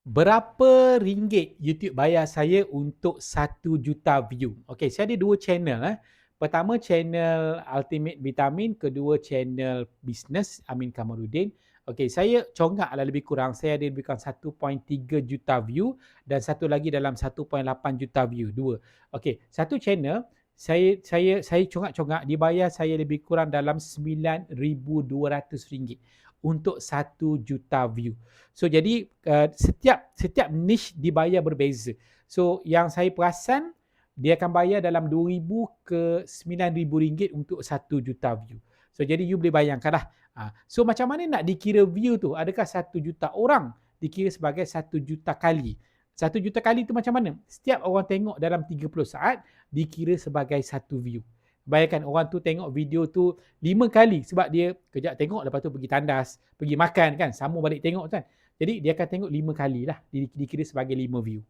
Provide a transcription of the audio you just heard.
Berapa ringgit YouTube bayar saya untuk 1 juta view? Okey, saya ada dua channel eh. Pertama channel Ultimate Vitamin, kedua channel Business Amin Kamarudin. Okey, saya congaklah lebih kurang saya ada lebih kurang 1.3 juta view dan satu lagi dalam 1.8 juta view, dua. Okey, satu channel saya saya saya congak-congak dibayar saya lebih kurang dalam RM9,200 untuk satu juta view. So jadi uh, setiap setiap niche dibayar berbeza. So yang saya perasan dia akan bayar dalam RM2,000 ke RM9,000 ringgit untuk satu juta view. So jadi you boleh bayangkan lah. Uh, so macam mana nak dikira view tu? Adakah satu juta orang dikira sebagai satu juta kali? Satu juta kali tu macam mana? Setiap orang tengok dalam 30 saat dikira sebagai satu view. Bayangkan orang tu tengok video tu lima kali sebab dia kejap tengok lepas tu pergi tandas, pergi makan kan, sama balik tengok kan. Jadi dia akan tengok lima kali lah, dikira sebagai lima view.